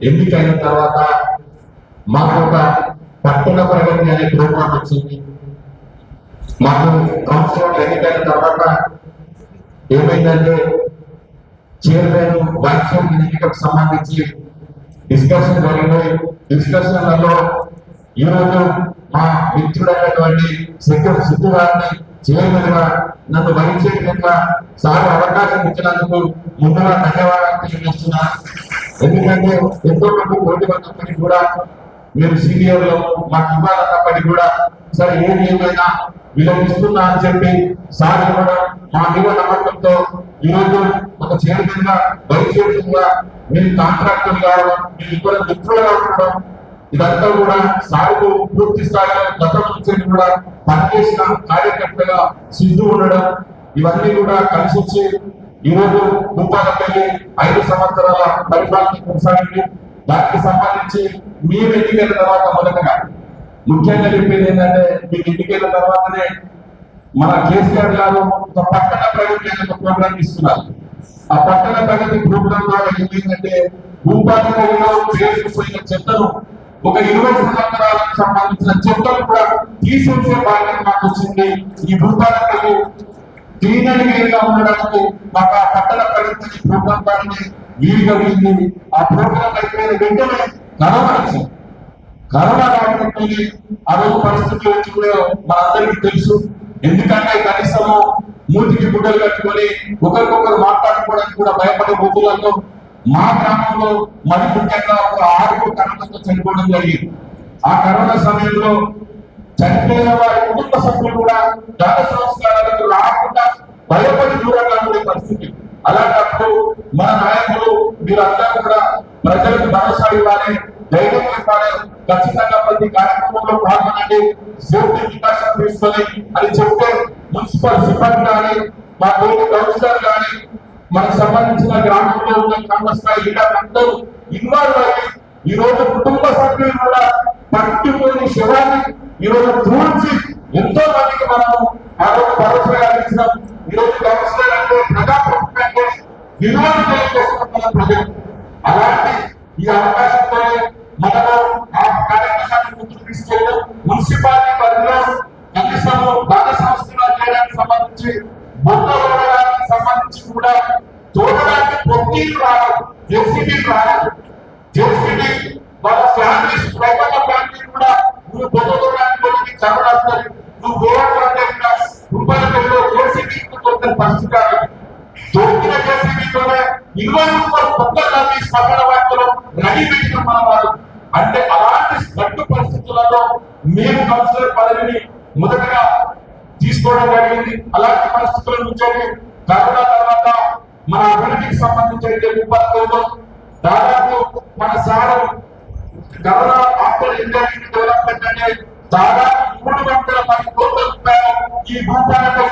ఎన్నికైన తర్వాత మాకు ఒక పట్టణ ప్రగతి అనే ప్రోగ్రాం వచ్చింది. మాకు కౌన్సిలర్ ఎన్నికైన తర్వాత ఏమైందంటే చైర్మన్ వైస్ చైర్మన్ ఎన్నికకు సంబంధించి డిస్కషన్ జరిగినాయి డిస్కషన్లలో ఈరోజు మా మిత్రుడైనటువంటి సెక్యూర్ సిద్ధు గారిని చైర్మన్ నన్ను వహించే విధంగా సార్ అవకాశం ఇచ్చినందుకు ముందుగా ధన్యవాదాలు తెలియజేస్తున్నాను ఎందుకంటే ఎంతో మంది పోటీ పడినప్పటికీ కూడా మీరు సీనియర్లు మాకు ఇవ్వాలన్నప్పటికీ కూడా సరే ఏది ఏమైనా వీళ్ళకి ఇస్తున్నా అని చెప్పి సార్ ఇవ్వడం మా మీద నమ్మకంతో ఈరోజు ఒక చైర్మన్గా వైస్ చైర్మన్గా మీరు కాంట్రాక్టర్ కావడం మీరు ఇద్దరు మిత్రులుగా ఉండడం ఇదంతా కూడా సార్కు పూర్తి స్థాయిలో గతం నుంచి కూడా పనిచేసిన కార్యకర్తగా సిద్ధు ఉండడం ఇవన్నీ కూడా కలిసి వచ్చి ఈరోజు భూపాలపల్లి ఐదు సంవత్సరాల పరిపాలన కొనసాగింది. దానికి సంబంధించి మీరు ఎన్నికైన తర్వాత మొదటగా ముఖ్యంగా చెప్పేది ఏంటంటే మీకు ఎన్నికైన తర్వాతనే మన కేసీఆర్ గారు ఒక పట్టణ ప్రగతి అనే ఒక ప్రోగ్రామ్ ఇస్తున్నారు. ఆ పట్టణ ప్రగతి ప్రోగ్రామ్ ద్వారా ఏమైందంటే భూపాలపల్లిలో పేరుకుపోయిన చెత్తను ఒక ఇరవై సంవత్సరాలకు సంబంధించిన చెత్తను కూడా తీసేసే బాధ్యత మాకు వచ్చింది. ఈ భూపాలపల్లి క్లీన్ ఉండడానికి మాకు ఆ కట్టల పరిస్థితి ప్రోగ్రామ్ ద్వారా వీలుగా ఉంది ఆ ప్రోగ్రామ్ అయిపోయిన వెంటనే కరోనా వచ్చింది కరోనా రావడంతో ఆ రోజు పరిస్థితులు వచ్చిందో మనందరికీ తెలుసు. ఎందుకంటే కనీసము మూతికి గుడ్డలు కట్టుకొని ఒకరికొకరు మాట్లాడుకోవడానికి కూడా భయపడే రోజులలో మా గ్రామంలో మరి ముఖ్యంగా ఒక ఆరుగురు కరోనాతో చనిపోవడం జరిగింది. ఆ కరోనా సమయంలో చనిపోయిన వారి కుటుంబ సభ్యులు కూడా దాన సంస్కారాలకు భయపడి దూరంగా ఉండే పరిస్థితి. అలాంటప్పుడు మన నాయకులు మీరంతా కూడా ప్రజలకు భరోసా ఇవ్వాలి ధైర్యం ఇవ్వాలి. ఖచ్చితంగా ప్రతి కార్యక్రమంలో పాల్గొనండి. సేఫ్టీ వికాసం తీసుకొని అని చెప్తే మున్సిపల్ సిబ్బంది కానీ మా తోటి కౌన్సిలర్ కానీ మనకు సంబంధించిన గ్రామంలో ఉన్న గ్రామస్థాయి లీడర్ అందరూ ఇన్వాల్వ్ అయ్యి ఈ రోజు కుటుంబ సభ్యులు కూడా పట్టుకొని శివాన్ని ఈ రోజు తూర్చి ఎంతో మందికి మనము ఆరోగ్య భరోసా కలిగించినాం ఈరోజు రోజు కౌన్సిలర్ అంటే ప్రజాప్రభుత్వం అంటే విలువలు తెలియజేస్తున్న మన ప్రజలు అలాంటి ఈ అవకాశంతో మనము ఆ కార్యక్రమాన్ని ముందుకు తీసుకెళ్ళాం మున్సిపాలిటీ పరిధిలో కనీసము దాన సంస్థలు చేయడానికి సంబంధించి మొత్తం ఉండడానికి సంబంధించి కూడా చూడడానికి పొట్టీలు రాదు జెసిబి రాదు. జెసిబి వాళ్ళ ఫ్యామిలీస్ ప్రజల ఫ్యామిలీ కూడా నువ్వు బొక్క తోడడానికి పోయి నువ్వు గోవా కూడా రూపాయలలో జెసిబి కొంత పరిస్థితి కాదు దొరికిన జేసీబీతోనే ఇరవై రూపాయలు కొత్త గాంధీ స్మరణ వార్తలో రెడీ పెట్టిన మన వారు అంటే అలాంటి గట్టు పరిస్థితులలో మేము కౌన్సిలర్ పదవిని మొదటగా తీసుకోవడం జరిగింది. అలాంటి పరిస్థితుల నుంచి కరోనా తర్వాత మన అభివృద్ధికి సంబంధించి అయితే దాదాపు మన సారం కరోనా ఆఫ్టర్ ఇండియా డెవలప్మెంట్ అంటే దాదాపు మూడు వందల పది కోట్ల రూపాయలు ఈ భూపాలపై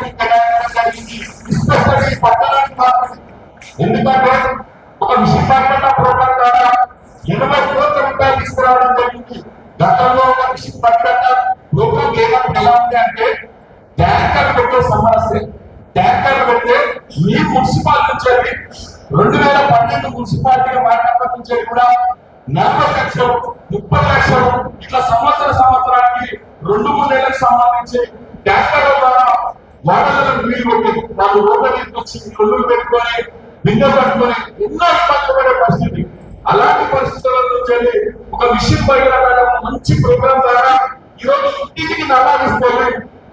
జరిగింది. ఎస్పెషల్లీ పట్టణానికి మాత్రమే ఎందుకంటే ఒక విశాఖపట్నం ప్రోగ్రాం ద్వారా ఎనభై కోట్ల రూపాయలు తీసుకురావడం జరిగింది. గతంలో ఒక విశాఖపట్నం ప్రోగ్రాం ఏమైనా ఎలా ఉంది అంటే ట్యాంకర్ పెట్టే సమస్య. ట్యాంకర్ పెడితే మీ మున్సిపాలిటీ నుంచి రెండు వేల పన్నెండు మున్సిపాలిటీ మారినప్పటి నుంచి కూడా నలభై లక్షలు ముప్పై లక్షలు ఇట్లా సంవత్సర సంవత్సరానికి రెండు మూడు నెలలకు సంబంధించి ట్యాంకర్ల ద్వారా వాడలకు నీళ్ళు కొట్టి వాళ్ళు రోడ్ల వచ్చి కొల్లులు పెట్టుకొని బిందె పట్టుకొని ఎన్నో ఇబ్బందిపడే పరిస్థితి. అలాంటి పరిస్థితుల నుంచి ఒక విషయం బయట మంచి ప్రోగ్రాం ద్వారా ఈరోజు ఇంటికి నల్లాడిస్తుంది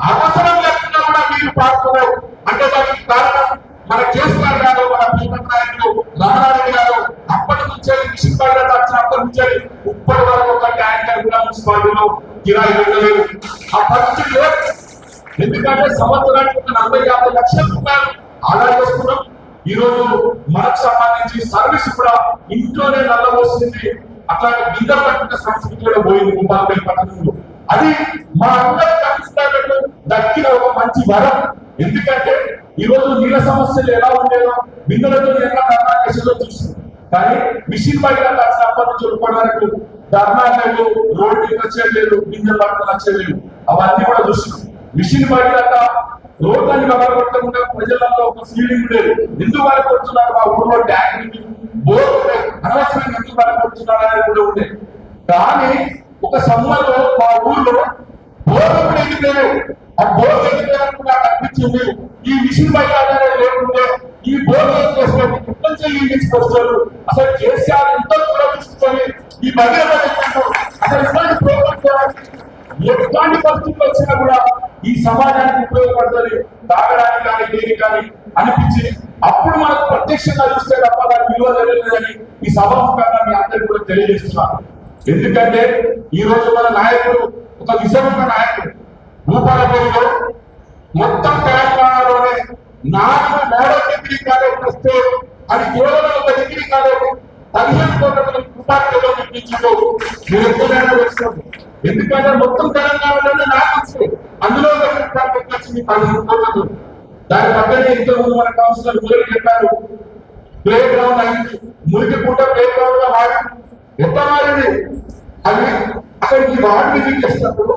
అవసరం లేకుండా కూడా మీరు పాడుతున్నారు అంటే దానికి కారణం మన కేసీఆర్ గారు మన పీఎం నాయకులు రామారెడ్డి గారు అప్పటి నుంచే మిషన్ బయట వచ్చినప్పటి నుంచే ఇప్పటి వరకు ఒక ట్యాంకర్ కూడా మున్సిపాలిటీలో కిరాయి పెట్టలేదు. ఆ పరిస్థితి ఎందుకంటే సంవత్సరానికి ఒక నలభై యాభై లక్షల రూపాయలు ఆదా చేసుకున్నాం ఈ రోజు మనకు సంబంధించి సర్వీస్ కూడా ఇంట్లోనే నల్ల వస్తుంది అట్లాంటి బిందె పట్టిన సంస్థ కూడా పోయింది ముప్పాలపల్లి పట్టణంలో. అది మా అందరి కమిషనర్లకు దక్కిన ఒక మంచి వరం. ఎందుకంటే ఈ రోజు నీళ్ళ సమస్యలు ఎలా ఉండేదో బిందెలతో ఎలా ధర్నా కర్ణాటకలో చూస్తుంది కానీ మిషన్ పైన వచ్చినప్పటి నుంచి ఇప్పటి వరకు ధర్నాలు రోడ్డు వచ్చేయలేదు బిందెలు పట్టుకొని వచ్చేయలేదు అవన్నీ కూడా చూస్తున్నాం. మిషన్ బయట రోడ్లని పగలగొట్టకుండా ప్రజలలో ఒక ఫీలింగ్ లేదు. ఎందుకు వరకు వస్తున్నారు మా ఊళ్ళో ట్యాంక్ బోర్ అనవసరంగా ఎందుకు వరకు అనేది కూడా ఉండే. కానీ ఒక సమ్మలో మా ఊర్లో బోర్డు కూడా ఎగిపోయారు ఆ బోర్డు ఎగిపోయారు అనిపించింది కనిపించింది ఈ మిషన్ బయట అనేది లేకుంటే ఈ బోర్డు ఏం చేస్తారు తీసుకొస్తారు అసలు కేసీఆర్ ఎంతో తీసుకొని ఈ భగీరథ అసలు ఇలాంటి ప్రోగ్రామ్ ఎట్లాంటి పరిస్థితులు వచ్చినా కూడా ఈ సమాజానికి ఉపయోగపడుతుంది. తాగడానికి కానీ దేని కానీ అనిపించి అప్పుడు మనకు ప్రత్యక్షంగా చూస్తే తప్ప దాని విలువ తెలియలేదని ఈ సభాముఖంగా మీ అందరికీ కూడా తెలియజేస్తున్నాను. ఎందుకంటే ఈ రోజు మన నాయకుడు ఒక విజయమైన నాయకుడు భూపాలపల్లిలో మొత్తం తెలంగాణలోనే నాలుగు మోడల్ డిగ్రీ కాలేజ్ వస్తే అది కేవలం ఒక డిగ్రీ కాలేజీ పదిహేను కోట్ల రూపాయలు నిర్మించడం మీరు ఎక్కువ ఎందుకంటే మొత్తం తెలంగాణలోనే నాకు అందులో వచ్చింది పదిహేను కోట్లకు దాని పక్కనే ఇంతకుముందు మన కౌన్సిలర్ మురళి చెప్పారు ప్లే గ్రౌండ్ అయింది మురికి పూట ప్లే గ్రౌండ్గా మారింది ఎంత మారింది? అది అక్కడికి వాడిని చేసినప్పుడు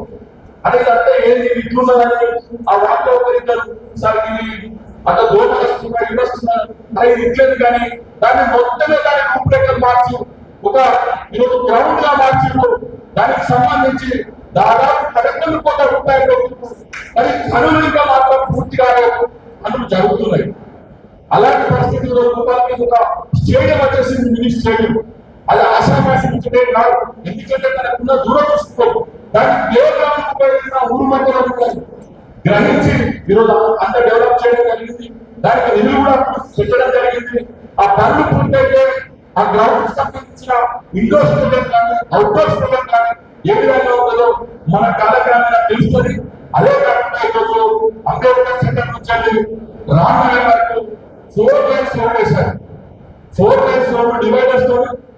అది అంతా ఏంది ఇట్లున్నదని ఆ వాటిలో ఒకరిద్దరు సార్ ఇది అంత దూరం వస్తున్నారు ఇవి వస్తున్నారు అది ఇట్లేదు కానీ దాన్ని మొత్తమే దాని రూపురేఖలు మార్చి ఒక ఈరోజు గ్రౌండ్గా మార్చిండ్రు దానికి సంబంధించి దాదాపు పదకొండు కోట్ల రూపాయలు పెట్టుకుంటూ మరి పనులుగా మాత్రం పూర్తిగా పనులు జరుగుతున్నాయి. అలాంటి పరిస్థితుల్లో రూపాయలు ఒక స్టేడియం వచ్చేసి మినీ స్టేడియం. అది ఆశామాసి నుంచే కాదు ఎందుకంటే తనకున్న దూరదృష్టితో దాన్ని ప్లే గ్రౌండ్ ఉపయోగించిన ఊరు మధ్యలో ఉంటాయి గ్రహించి ఈరోజు అంత డెవలప్ చేయడం జరిగింది. దానికి నిధులు కూడా పెట్టడం జరిగింది. ఆ పనులు పూర్తయితే ఆ గ్రౌండ్కి సంబంధించిన ఇండోర్ స్టేడియం కానీ అవుట్డోర్ స్టేడియం కానీ ఏ విధంగా ఉంటుందో మన కాలక్రమేణా తెలుస్తుంది. అదే కాకుండా ఈరోజు అంబేద్కర్ సెంటర్ నుంచి వెళ్ళి రామనగర్ వరకు ఫోర్ లైన్స్ రోడ్ వేశారు. ఫోర్ లైన్స్ రోడ్ డివైడర్స్తో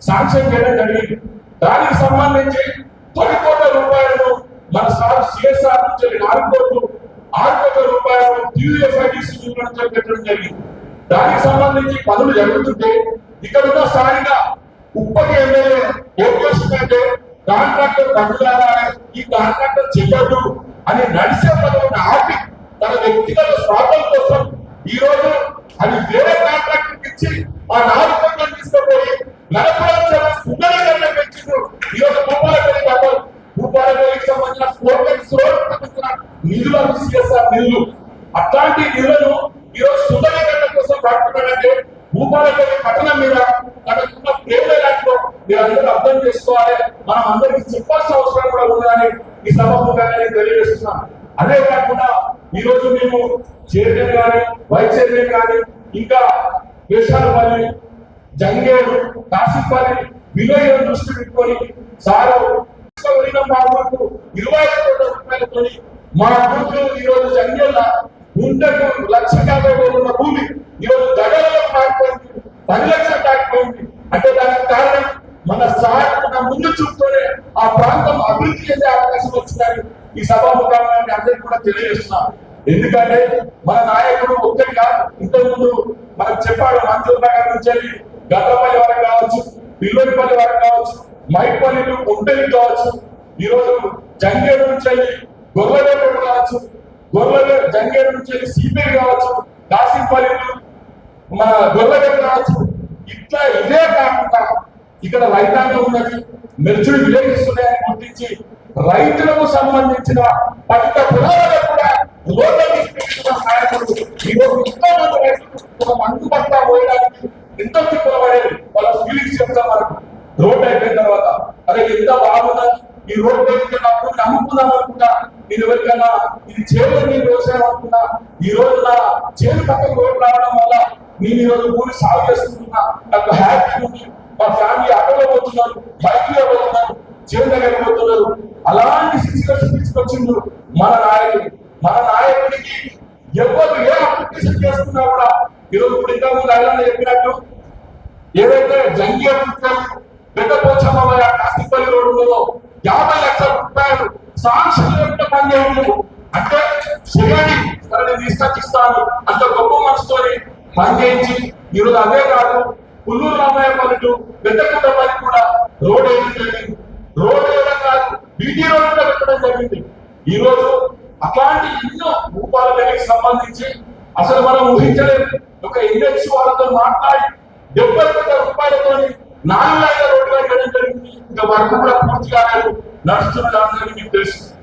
శాంక్షన్ చేయడం జరిగింది. దానికి సంబంధించి పది కోట్ల రూపాయలను మన సార్ సిఎస్ఆర్ నుంచి నాలుగు కోట్లు ఆరు కోట్ల రూపాయలు టీయూఎఫ్ఐడిసి నుంచి పెట్టడం జరిగింది. దానికి సంబంధించి పనులు జరుగుతుంటే ఇక్కడ ఉన్న స్థానిక ఉప్పటి ఎమ్మెల్యే ఏం చేస్తుందంటే కాంట్రాక్టర్ పట్టుదల ఈ కాంట్రాక్టర్ చెయ్యొద్దు అని నడిచే పనులను ఆపి తన వ్యక్తిగత స్వార్థం కోసం ఈ రోజు అది వేరే కాంట్రాక్టర్ ఇచ్చి ఆ నాలుగు కోట్లను తీసుకుపోయి నడపడం సుందరీకరణ పెంచిండు ఈ రోజు భూపాలపల్లి డబ్బులు భూపాలపల్లికి సంబంధించిన ఫోర్ లైన్స్ రోడ్ సంబంధించిన నిధులు సిఎస్ఆర్ నిధులు. అట్లాంటి నిధులను ఈ రోజు సుందరీకరణ కోసం పడుతున్నారంటే భూపాలపల్లి పట్టణం మీద తనకున్న ప్రేమ ఎలాంటిదో మీరు అందరూ అర్థం చేసుకోవాలి. మనం అందరికి చెప్పాల్సిన అవసరం కూడా ఉందని ఈ సభముఖంగా నేను తెలియజేస్తున్నాను అదే కాకుండా ఈ రోజు మేము చైర్మన్ కానీ వైస్ చైర్మన్ కానీ ఇంకా వేషాలపల్లి జంగేడు కాశీపల్లి వినోదం దృష్టి పెట్టుకొని సారు వెళ్ళిన ఇరవై ఐదు కోట్ల రూపాయలతో మా ఊరు ఈ రోజు జంగేళ్ళ గుంటకు లక్ష యాభై వేలు ఉన్న భూమి ఈరోజు రోజు గడలలో మారిపోయింది పది లక్షలు దాటిపోయింది అంటే దానికి కారణం మన సార్ మన ముందు చూస్తూనే ఆ ప్రాంతం అభివృద్ధి చెందే అవకాశం వచ్చిందని ఈ సభాముఖంగా అందరికి అందరికీ కూడా తెలియజేస్తున్నాను ఎందుకంటే మన నాయకుడు ఒక్కటి కాదు ఇంతకు మనకు చెప్పాడు మంజూర్ నగర్ నుంచి వెళ్ళి గడ్డపల్లి వరకు కావచ్చు పిల్లోడిపల్లి వరకు కావచ్చు మైపల్లి టు కావచ్చు. ఈ రోజు జంగేడు నుంచి వెళ్ళి గొర్రెపేట కావచ్చు. గొర్రె జంగేరు నుంచి వెళ్ళి సిపిఐ కావచ్చు కాసింపల్లి మన గొర్రెపేట కావచ్చు ఇట్లా ఇదే కాకుండా ఇక్కడ రైతాంగం ఉన్నది మెర్చుడు విలేజెస్ ఉన్నాయని గుర్తించి రైతులకు సంబంధించిన పంట పొలాలను కూడా అందుబాటులో పోయడానికి ఎంతో తిప్పబడేది వాళ్ళ ఫీలింగ్స్ చెప్తా మనకు రోడ్ అయిపోయిన తర్వాత అరే ఎంత బాగున్నది ఈ రోడ్ అయిపోయినప్పుడు అప్పుడు అనుకుంటా నేను ఎవరికైనా ఇది చేతులు నేను వ్యవసాయం అనుకున్నా ఈ రోజు నా చేను పక్కన రోడ్ రావడం వల్ల నేను ఈ రోజు ఊరి సాగు చేసుకుంటున్నా నాకు హ్యాపీ ఉంది. మా ఫ్యామిలీ అక్కడే పోతున్నారు బయటలో పోతున్నారు చేను దగ్గర పోతున్నారు. అలాంటి సిచ్యువేషన్ తీసుకొచ్చిండు మన నాయకుడు. మన నాయకుడికి ఎవరు ఏ అప్లికేషన్ చేస్తున్నా కూడా ఈరోజు ఇప్పుడు ఇంకా ముందు ఆయన చెప్పినట్టు ఏదైతే జంగియ పెద్ద పోచమ్మ కాసిపల్లి రోడ్డు యాభై లక్షల రూపాయలు సాంక్షన్ యొక్క పని అంటే చేయండి సరే తీసుకొచ్చిస్తాను అంత గొప్ప మనసుతోని పనిచేయించి ఈరోజు అదే కాదు పుల్లూరు రామయ్య పల్లె పెద్ద పని కూడా రోడ్ వేయడం జరిగింది. రోడ్ వేయడం కాదు బీటీ రోడ్ కూడా పెట్టడం జరిగింది. ఈ రోజు అట్లాంటి ఎన్నో భూపాలకి సంబంధించి అసలు మనం ఊహించలేదు ఒక ఇండెక్స్ వాళ్ళతో మాట్లాడి డెబ్బై కోట్ల రూపాయలతో నాలుగు లైన్ల కూడా చేయడం జరిగింది ఇంకా వరకు కూడా పూర్తి కాలేదు నడుస్తున్న దాని మీకు తెలుసు.